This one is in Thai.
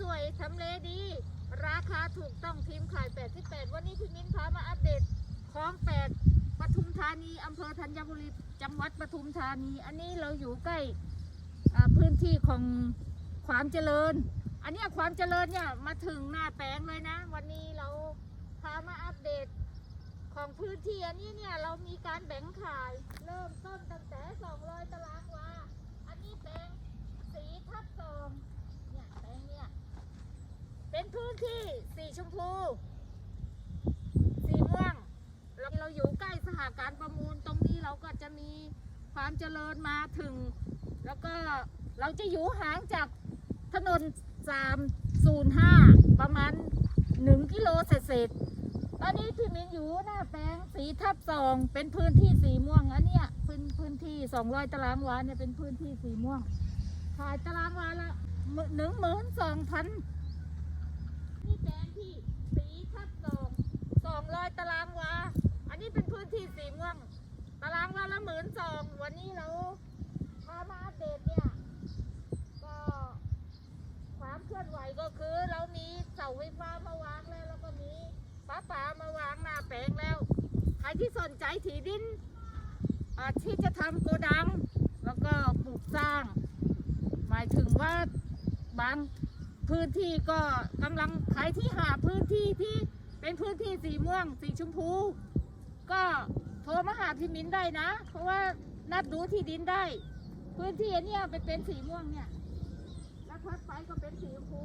สวยทำเลดี ราคาถูกต้องทีมขาย 88 วันนี้พี่มิ้นพามาอัปเดตคลอง8ปทุมธานีอำเภอธัญบุรีจังหวัดปทุมธานี อันนี้เราอยู่ใกล้อ่าพื้นที่ของความเจริญ อันนี้ความเจริญเนี่ยมาถึงหน้าแปลงเลยนะ วันนี้เราพามาอัปเดตของพื้นที่อันนี้เนี่ยเรามีการแบ่งขาย เริ่มต้นตั้งแต่ 200 ตารางวา อันนี้แปลงสีทับสองเนี่ยแปลงเนี่ย เป็น พื้นที่สีชมพู สีม่วงเราเราอยู่ใกล้สหการประมูลตรงนี้เราก็จะมีความเจริญมาถึง แล้วก็เราจะอยู่ห่างจากถนน 305 ประมาณ 1 กิโลเศษตอนนี้พี่มินอยู่หน้าแปลงสีทับสองเป็นพื้นที่สีม่วงอันเนี้ยพื้นพื้นที่สองร้อยตารางวาเนี่ยเป็นพื้นที่สีม่วงขายตารางวาละหนึ่งหมื่นสองพัน นี่แปลงที่สีทับสองสองร้อยตารางวา อันนี้เป็นพื้นที่สีม่วง ตารางวาละหมื่นสอง วันนี้เราพามาอัปเดตเนี่ย ก็ความเคลื่อนไหวก็คือเรามีเสาไฟฟ้ามาวางแล้ว แล้วก็มีป้าป่ามาวางหน้าแปลงแล้ว ใครที่สนใจถีดินที่จะทำโกดัง แล้วก็ปลูกสร้าง หมายถึงว่าบาง พื้นที่ก็กำลังขายที่หาพื้นที่ที่เป็นพื้นที่สีม่วง สีชมพู ก็โทรมาหาพี่มิ้นได้นะ เพราะว่านัดดูที่ดินได้ พื้นที่อันเนี้ยเปเป็นสีม่วงเนี่ย แล้วทัดไปก็เป็นสีชมพู